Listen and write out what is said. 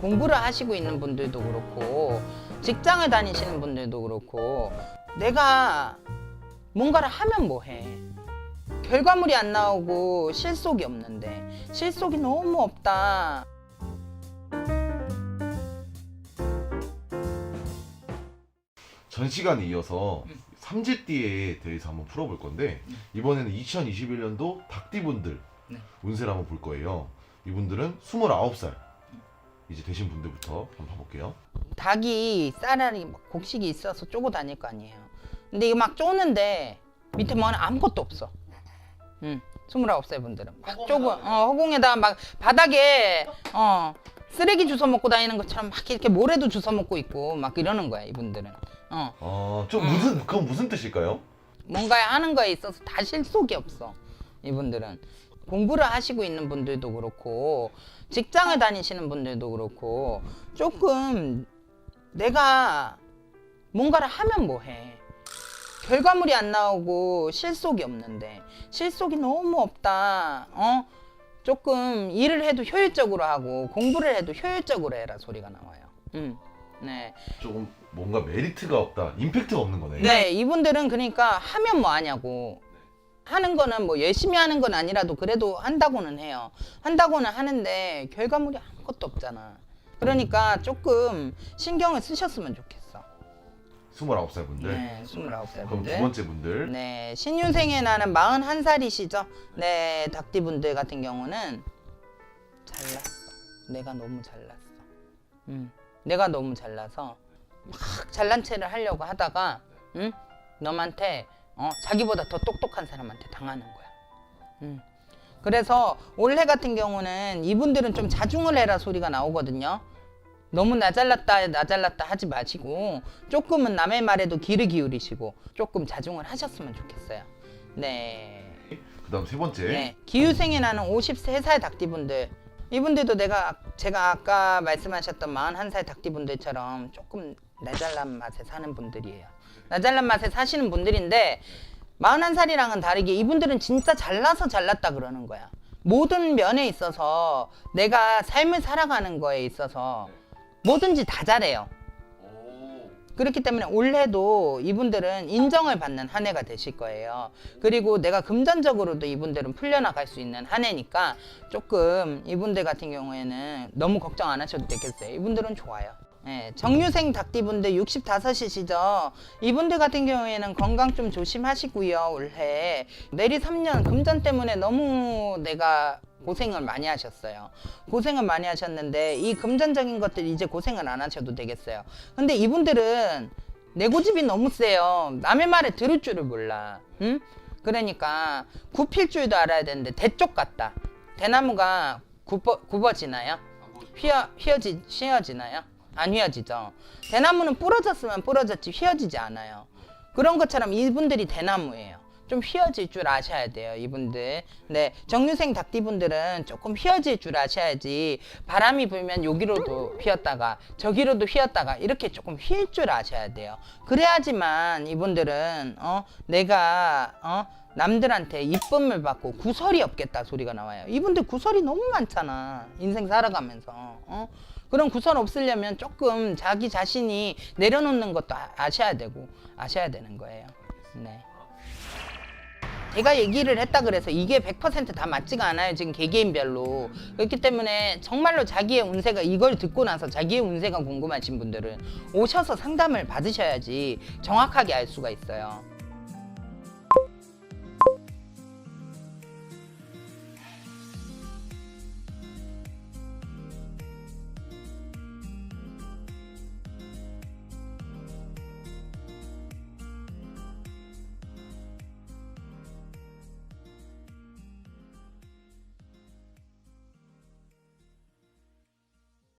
공부를 하시고 있는 분들도 그렇고 직장을 다니시는 분들도 그렇고 내가 뭔가를 하면 뭐해? 결과물이 안 나오고 실속이 없는데 실속이 너무 없다. 전 시간에 이어서 삼재띠에 대해서 한번 풀어볼 건데 이번에는 2021년도 닭띠분들 네. 운세를 한번 볼 거예요. 이분들은 29살 이제 되신 분들부터 한번 봐볼게요. 닭이 쌀알이 막 곡식이 있어서 쪼고 다닐 거 아니에요. 근데 이거 막 쪼는데 밑에 뭐는 아무것도 없어. 응 29살 분들은. 막 쪼고 어, 허공에다가 막 바닥에 어 쓰레기 주워 먹고 다니는 것처럼 막 이렇게 모래도 주워 먹고 있고 막 이러는 거야 이분들은. 어. 어, 좀 무슨 그건 무슨 뜻일까요? 뭔가 하는 거에 있어서 다 실속이 없어 이분들은 공부를 하시고 있는 분들도 그렇고 직장을 다니시는 분들도 그렇고 조금 내가 뭔가를 하면 뭐해 결과물이 안 나오고 실속이 없는데 실속이 너무 없다 어 조금 일을 해도 효율적으로 하고 공부를 해도 효율적으로 해라 소리가 나와요 음. 네. 조금 뭔가 메리트가 없다, 임팩트가 없는 거네. 네, 이분들은 그러니까 하면 뭐 하냐고. 하는 거는 뭐 열심히 하는 건 아니라도 그래도 한다고는 해요. 한다고는 하는데 결과물이 아무것도 없잖아. 그러니까 조금 신경을 쓰셨으면 좋겠어. 29살 분들. 네, 29살 그럼 두 분들. 번째 분들. 네, 신유생에 나는 41살이시죠? 네, 닭띠분들 같은 경우는 잘났어. 내가 너무 잘났어. 음, 내가 너무 잘나서 막 잘난 체를 하려고 하다가, 응? 너한테 어, 자기보다 더 똑똑한 사람한테 당하는 거야. 음. 그래서 올해 같은 경우는 이분들은 좀 자중을 해라 소리가 나오거든요. 너무 나 잘났다 나 잘났다 하지 마시고 조금은 남의 말에도 귀를 기울이시고 조금 자중을 하셨으면 좋겠어요. 네. 그다음 세 번째. 네. 기후생에 나는 53살 닭띠분들 이분들도 내가 제가 아까 말씀하셨던 41살 닭띠분들처럼 조금 나잘난 맛에 사는 분들이에요. 나잘난 맛에 사시는 분들인데 41살이랑은 다르게 이분들은 진짜 잘나서 잘났다 그러는 거야. 모든 면에 있어서 내가 삶을 살아가는 거에 있어서 뭐든지 다 잘해요. 그렇기 때문에 올해도 이분들은 인정을 받는 한 해가 되실 거예요. 그리고 내가 금전적으로도 이분들은 풀려나갈 수 있는 한 해니까 조금 이분들 같은 경우에는 너무 걱정 안 하셔도 되겠어요. 이분들은 좋아요. 예, 정유생 닭띠분들 65이시죠? 이분들 같은 경우에는 건강 좀 조심하시고요, 올해. 내리 3년 금전 때문에 너무 내가 고생을 많이 하셨어요. 고생을 많이 하셨는데 이 금전적인 것들 이제 고생을 안 하셔도 되겠어요. 근데 이분들은 내 고집이 너무 세요. 남의 말에 들을 줄을 몰라. 응? 그러니까 굽힐 줄도 알아야 되는데 대쪽 같다. 대나무가 굽어, 굽어지나요? 휘어, 휘어지, 휘어지나요? 안 휘어지죠. 대나무는 부러졌으면 부러졌지 휘어지지 않아요. 그런 것처럼 이분들이 대나무예요. 좀 휘어질 줄 아셔야 돼요, 이분들. 네, 정유생 닭띠분들은 조금 휘어질 줄 아셔야지 바람이 불면 여기로도 휘었다가 저기로도 휘었다가 이렇게 조금 휠줄 아셔야 돼요. 그래야지만 이분들은 어 내가 어 남들한테 이쁨을 받고 구설이 없겠다 소리가 나와요. 이분들 구설이 너무 많잖아. 인생 살아가면서. 어? 그런 구설 없으려면 조금 자기 자신이 내려놓는 것도 아- 아셔야 되고 아셔야 되는 거예요. 네. 제가 얘기를 했다 그래서 이게 100%다 맞지가 않아요. 지금 개개인별로. 그렇기 때문에 정말로 자기의 운세가 이걸 듣고 나서 자기의 운세가 궁금하신 분들은 오셔서 상담을 받으셔야지 정확하게 알 수가 있어요.